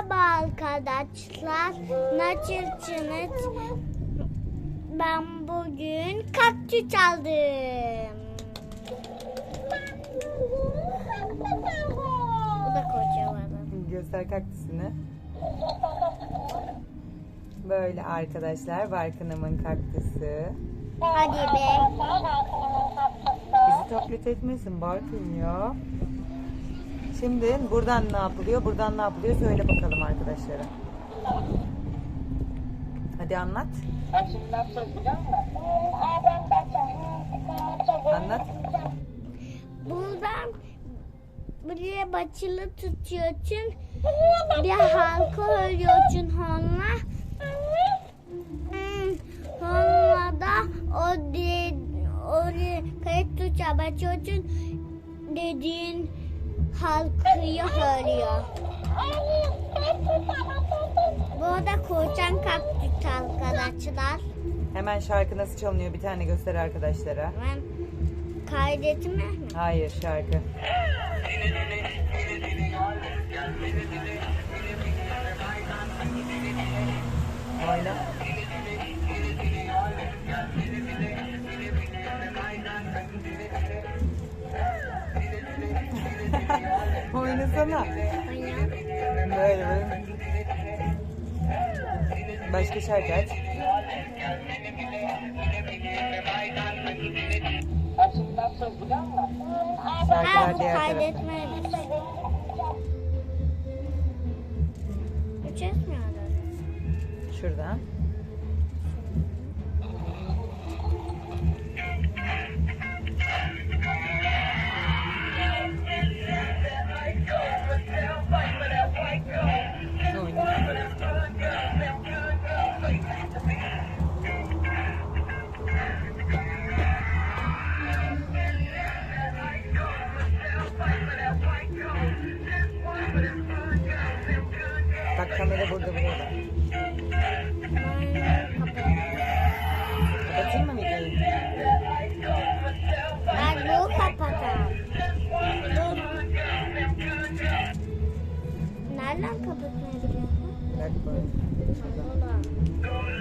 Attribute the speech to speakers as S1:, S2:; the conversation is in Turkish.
S1: Merhaba arkadaşlar. Nasılsınız? Ben bugün kaktüs aldım. Bu da kocaman.
S2: Göster kaktüsünü. Böyle arkadaşlar Barkın'ımın kaktüsü.
S1: Hadi be.
S2: Bizi taklit etmesin Barkın ya. Şimdi buradan ne yapılıyor? Buradan ne yapılıyor? Söyle bakalım arkadaşlara. Hadi anlat. Anlat.
S1: Buradan buraya başını tutuyorsun. Bir halka örüyorsun onunla. Hmm, Sonra da o de, oraya kayıt tuşa basıyorsun. Dediğin halkayı örüyor. Bu da kocan kaktüs arkadaşlar.
S2: Hemen şarkı nasıl çalınıyor bir tane göster arkadaşlara.
S1: Ben kaydetme mi?
S2: Hayır şarkı. Oynasana.
S1: Oyna.
S2: Böyle böyle. Başka şarkı aç. Şarkılar diğer tarafta.
S1: kaydetmeymiş. Uçak mı aradın?
S2: Şuradan.
S1: Bu kapatalım. Dur. Nereden kapatmayı biliyorsun?
S2: Bak böyle. Şuradan.
S1: Buradan.